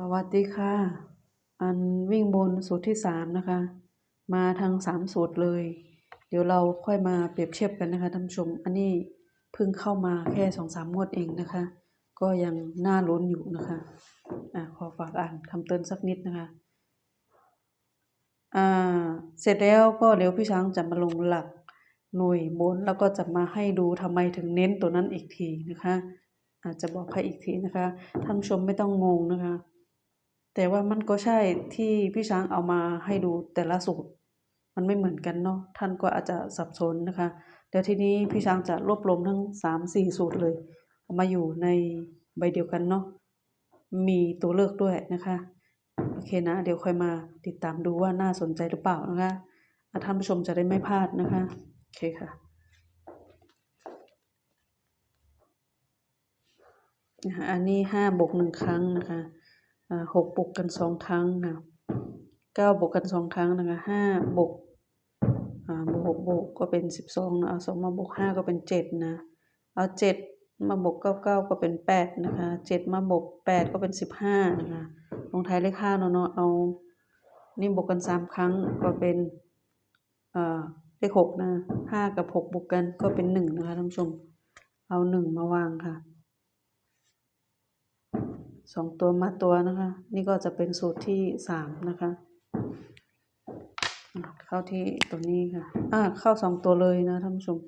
สวัสดีค่ะ อันวิ่งบนสูตรที่สามนะคะ มาทั้งสามสูตรเลย เดี๋ยวเราค่อยมาเปรียบเทียบกันนะคะท่านผู้ชม อันนี้เพิ่งเข้ามาแค่สองสามงวดเองนะคะ ก็ยังน่าลุ้นอยู่นะคะอะขอฝากอ่านคำเตือนสักนิดนะคะอ่าเสร็จแล้วก็เดี๋ยวพี่ช้างจะมาลงหลักหน่วยบนแล้วก็จะมาให้ดูทำไมถึงเน้นตัวนั้นอีกทีนะคะ อาจจะบอกให้อีกทีนะคะท่านชมไม่ต้องงงนะคะ แต่ว่ามันก็ใช่ที่พี่ช้างเอามาให้ดูแต่ละสูตร มันไม่เหมือนกันเนาะท่านก็อาจจะสับสนนะคะเดี๋ยวทีนี้พี่ช้างจะรวบรวมทั้งสามสี่สูตรเลยเอามาอยู่ในใบเดียวกันเนาะมีตัวเลือกด้วยนะคะโอเคนะ เดี๋ยวค่อยมาติดตามดูว่าน่าสนใจหรือเปล่านะคะท่านผู้ชมจะได้ไม่พลาดนะคะโอเคค่ะนะคะอันนี้ห้าบวกหนึ่งครั้งนะคะ หกบวกกันสองครั้งนะเก้าบวกกันสองครั้งนะคะห้าบวกบวกหกบวกก็เป็นสิบสองนะเอาสองมาบวกห้าก็เป็นเจ็ดนะเอาเจ็ดมาบวกเก้าเก้าก็เป็นแปดนะคะเจ็ดมาบวกแปดก็เป็นสิบห้านะคะลงท้ายเลขห้าเนาะเนาะเอานี่บวกกันสามครั้งก็เป็นเลขหกนะห้ากับหกบวกกันก็เป็นหนึ่งนะคะท่านผู้ชม เอาหนึ่งมาวางค่ะ สองตัวมาตัวนะคะ นี่ก็จะเป็นสูตรที่สามนะคะ เข้าที่ตัวนี้ค่ะอ่าเข้าสองตัวเลยนะท่านผู้ชม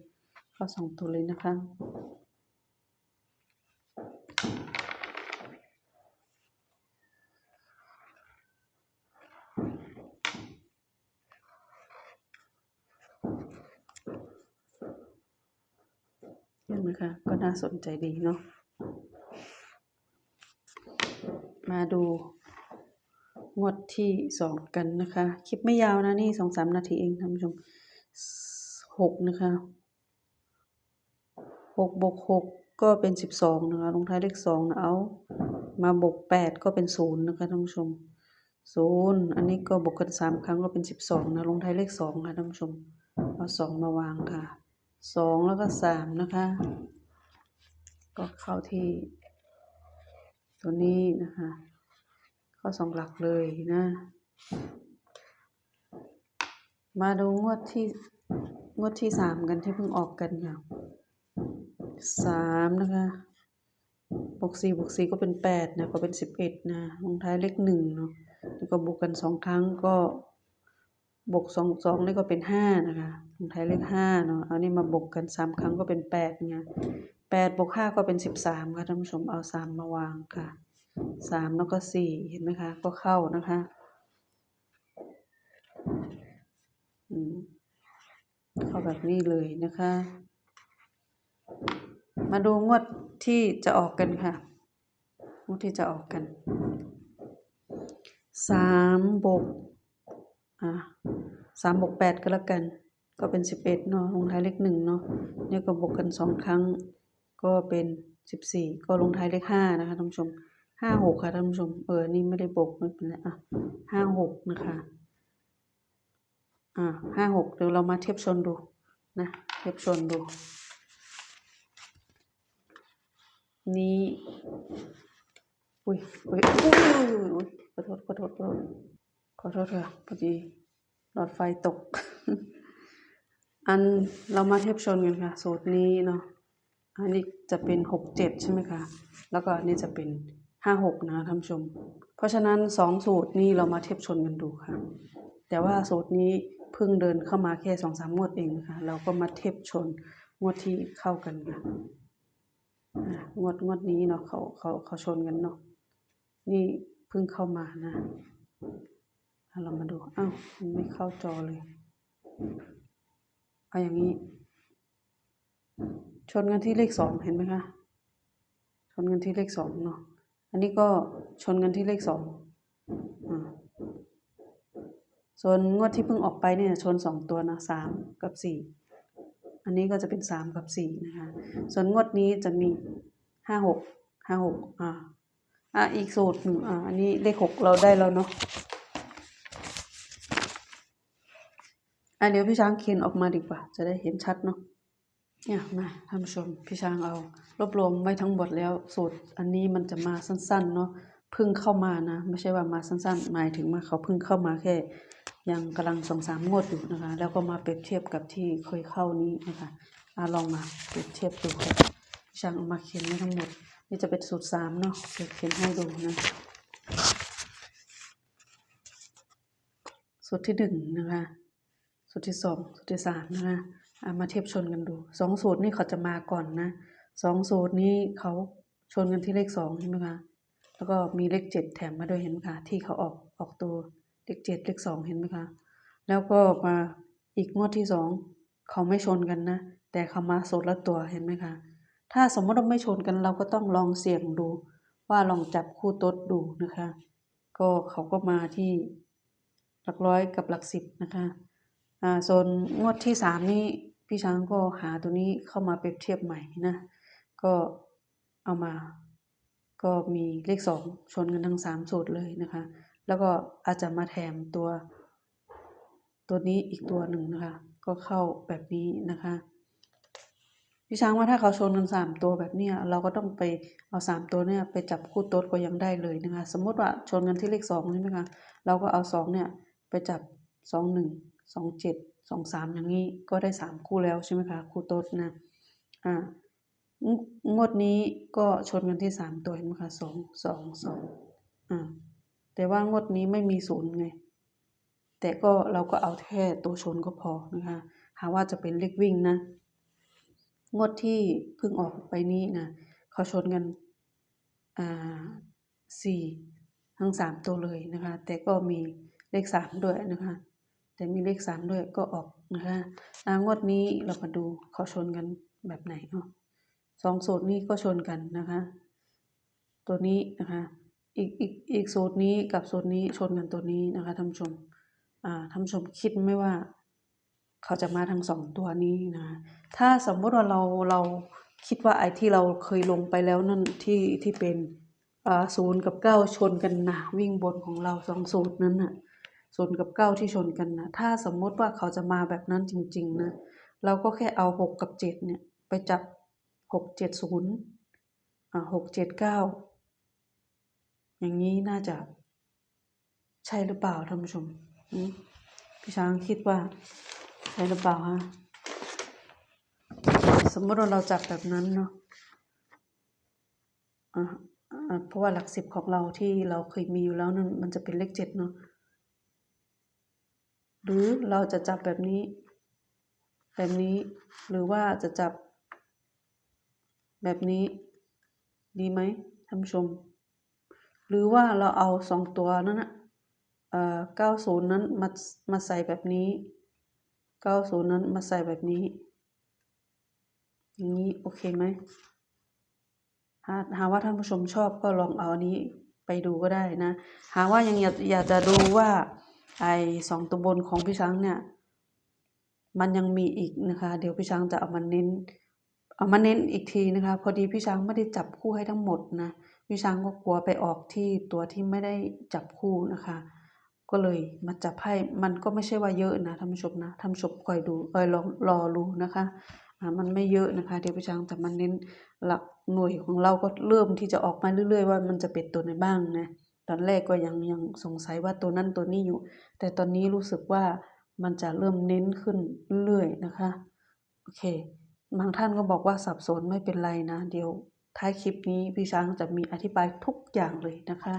เข้าสองตัวเลยนะคะเห็นไหมคะก็น่าสนใจดีเนาะ มาดูงวดที่สองกันนะคะ คลิปไม่ยาวนะนี่สองสามนาทีเองท่านผู้ชมหกนะคะหกบวกหกก็เป็นสิบสองนะคะลงท้ายเลขสองนะเอามาบวกแปดก็เป็นศูนย์นะคะท่านผู้ชมศูนย์อันนี้ก็บวกกันสามครั้งก็เป็นสิบสองนะลงท้ายเลขสองค่ะท่านผู้ชมเอาสองมาวางค่ะสองแล้วก็สามนะคะ ก็เข้าที่ ตัวนี้นะคะ ข้อสองหลักเลยนะ มาดูงวดที่งวดที่สามกันที่เพิ่งออกกันค่ะสามนะคะบวกสี่บวกสี่ก็เป็นแปดนะก็เป็นสิบเอ็ดนะลงท้ายเลขหนึ่งเนาะแล้วก็บวกกันสองครั้งก็บวกสองสองนี่ก็เป็นห้านะคะลงท้ายเลขห้าเนาะเอานี่มาบวกกันสามครั้งก็เป็นแปดไง แปดบวกห้าก็เป็นสิบสามค่ะท่านผู้ชมเอาสามมาวางค่ะสามแล้วก็สี่เห็นไหมคะ ก็เข้านะคะเข้าแบบนี้เลยนะคะ มาดูงวดที่จะออกกันค่ะงวดที่จะออกกันสามบวกอ่าสามบวกแปดก็แล้วกัน ก็เป็นสิบเอ็ดเนาะลงท้ายเลขหนึ่งเนาะเนี่ยก็บวกกันสองครั้ง ก็เป็นสิบสี่ก็ลงท้ายเลขห้านะคะท่านผู้ชมห้าหกค่ะท่านผู้ชม เออ นี่ไม่ได้บกไม่เป็นไรอะห้าหกนะคะ อ่าห้าหกเดี๋ยวเรามาเทียบชนดูนะ เทียบชนดู นี่อุ้ยอุ้ยอุ้ยอุ้ยอุ้ยขอโทษขอโทษขอโทษขอโทษค่ะพอดีหลอดไฟตก อันเรามาเทียบชนกันค่ะ สูตรนี้เนาะ อันนี้จะเป็นหกเจ็ดใช่ไหมคะ แล้วก็อันนี้จะเป็นห้าหกนะท่านผู้ชม เพราะฉะนั้นสองสูตรนี้เรามาเทียบชนกันดูค่ะ แต่ว่าสูตรนี้เพิ่งเดินเข้ามาแค่สองสามงวดเองนะคะเราก็มาเทียบชนงวดที่เข้ากันค่ะงวดงวดนี้เนาะเขาเขาเขาชนกันเนาะนี่เพิ่งเข้ามานะอะเรามาดูอ้าวมันไม่เข้าจอเลยเอาอย่างนี้ ชนกันที่เลขสองเห็นไหมคะชนกันที่เลขสองเนาะอันนี้ก็ชนกันที่เลขสองส่วนงวดที่เพิ่งออกไปเนี่ยชนสองตัวนะสามกับสี่อันนี้ก็จะเป็นสามกับสี่นะคะส่วนงวดนี้จะมีห้าหกห้าหกอ่าอะอีกสูตรหนึ่งอ่าอันนี้เลขหกเราได้แล้วเนาะอะเดี๋ยวพี่ช้างเขียนออกมาดีกว่า จะได้เห็นชัดเนาะ เนี่ยมาท่านผู้ชมพี่ช้างเอา รวบรวมไว้ทั้งหมดแล้วสูตร อันนี้มันจะมาสั้นๆเนาะเพิ่งเข้ามานะไม่ใช่ว่ามาสั้นๆ หมายถึงว่าเขาเพิ่งเข้ามาแค่ ยังกำลังสองสามงวดอยู่นะคะ แล้วก็มาเปรียบเทียบกับที่เคยเข้านี้นะคะอาลองมาเปรียบเทียบดูค่ะช่างเอามาเขียนไว้ทั้งหมด นี่จะเป็นสูตรสามเนาะเดี๋ยวเขียนให้ดูนะสูตรที่หนึ่งนะคะสูตรที่สองสูตรที่สามนะคะามาเทียบชนกันดูสองสูตรนี่เขาจะมาก่อนนะสองสูตรนี้เขาชนกันที่เลขสองใช่ไหมคะแล้วก็มีเลขเจ็ดแถมมาด้วยเห็นไหมคะที่เขาออกออกตัวเลขเจ็ดเลขสองเห็นไหมคะ แล้วก็มาอีกงวดที่สองเขาไม่ชนกันนะ แต่เขามาสูตรละตัวเห็นไหมคะถ้าสมมติว่าไม่ชนกันเราก็ต้องลองเสี่ยงดู ว่าลองจับคู่ต๊ดดูนะคะ ก็เขาก็มาที่หลักร้อยกับหลักสิบนะคะอ่าส่วนงวดที่สามนี้ พี่ช้างก็หาตัวนี้เข้ามาเปรียบเทียบใหม่นะ ก็เอามา ก็มีเลขสองชนกันทั้งสามสูตรเลยนะคะ แล้วก็อาจจะมาแถมตัว ตัวนี้อีกตัวหนึ่งนะคะ ก็เข้าแบบนี้นะคะพี่ช้างว่าถ้าเขาชนกันสามตัวแบบเนี้ยเราก็ต้องไปเอาสามตัวเนี่ยไปจับคู่โต๊ดก็ยังได้เลยนะคะ สมมติว่าชนกันที่เลขสองใช่ไหมคะเราก็เอาสองเนี่ยไปจับสองหนึ่งสองเจ็ด สองสามอย่างนี้ก็ได้สามคู่แล้วใช่ไหมคะคู่โต๊ดนะอ่างวดนี้ก็ชนกันที่สามตัวเห็นไหมคะสองสองสองอ่าแต่ว่างวดนี้ไม่มีศูนย์ไง แต่ก็เราก็เอาแค่ตัวชนก็พอนะคะหาว่าจะเป็นเลขวิ่งนะ งวดที่เพิ่งออกไปนี้นะเขาชนกันอ่าสี่ทั้งสามตัวเลยนะคะ แต่ก็มีเลขสามด้วยนะคะ แต่มีเลขสามด้วยก็ออกนะคะงวดนี้เรามาดูเขาชนกันแบบไหนเนาะสองสูตรนี้ก็ชนกันนะคะ ตัวนี้นะคะ อีกอีกอีกสูตรนี้กับสูตรนี้ชนกันตัวนี้นะคะท่านผู้ชมอ่าท่านผู้ชมคิดไหมว่า เขาจะมาทั้งสองตัวนี้นะถ้าสมมติว่าเราเราคิดว่าไอ้ที่เราเคยลงไปแล้วนั่นที่ที่เป็นอ่าศูนย์กับเก้าชนกันนะวิ่งบนของเราสองสูตรนั้นน่ะ ศูนย์กับเก้าที่ชนกันนะถ้าสมมติว่าเขาจะมาแบบนั้นจริง ๆ นะ เราก็แค่เอาหกกับเจ็ดเนี่ยไปจับหกเจ็ดศูนย์อ่าหกเจ็ดเก้าอย่างนี้น่าจะ ใช่หรือเปล่าท่านผู้ชมพี่ช้างคิดว่าใช่หรือเปล่าฮะสมมติว่าเราจับแบบนั้นเนาะอ่าเพราะว่าหลักสิบของเราที่เราเคยมีอยู่แล้วนั่นมันจะเป็นเลขเจ็ดเนาะ หรือเราจะจับแบบนี้ แบบนี้ หรือว่าจะจับ แบบนี้ ดีไหมท่านผู้ชม หรือว่าเราเอาสองตัวนั้นนะเอ่อเก้าศูนย์นั้นมามาใส่แบบนี้เก้าศูนย์นั้นมาใส่แบบนี้ อย่างนี้โอเคไหมหาหาว่าท่านผู้ชมชอบก็ลองเอาอันนี้ไปดูก็ได้นะ หาว่ายังอยากอยากจะดูว่า ไอ้สองตัวบนของพี่ช้างเนี่ย มันยังมีอีกนะคะ เดี๋ยวพี่ช้างจะเอามาเน้น เอามาเน้นอีกทีนะคะ พอดีพี่ช้างไม่ได้จับคู่ให้ทั้งหมดนะพี่ช้างก็กลัวไปออกที่ตัวที่ไม่ได้จับคู่นะคะ ก็เลยมาจับให้มันก็ไม่ใช่ว่าเยอะนะท่านผู้ชมนะท่านผู้ชมคอยดูเออลองรอรู้นะคะมันไม่เยอะนะคะ เดี๋ยวพี่ช้างจะมาเน้นหลักหน่วยของเราก็เริ่มที่จะออกมาเรื่อย ๆ ว่ามันจะเป็นตัวไหนบ้างนะ ตอนแรกก็ยังยังสงสัยว่าตัวนั้นตัวนี้อยู่ แต่ตอนนี้รู้สึกว่ามันจะเริ่มเน้นขึ้นเรื่อยๆนะคะ โอเค บางท่านก็บอกว่าสับสนไม่เป็นไรนะ เดี๋ยวท้ายคลิปนี้พี่ช้างจะมีอธิบายทุกอย่างเลยนะคะ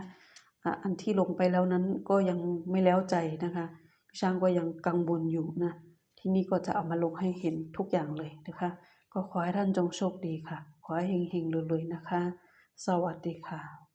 อะอันที่ลงไปแล้วนั้นก็ยังไม่แล้วใจนะคะพี่ช้างก็ยังกังวลอยู่นะ ที่นี่ก็จะเอามาลงให้เห็นทุกอย่างเลยนะคะ ก็ขอให้ท่านจงโชคดีค่ะ ขอให้เฮงๆรวยๆนะคะ สวัสดีค่ะ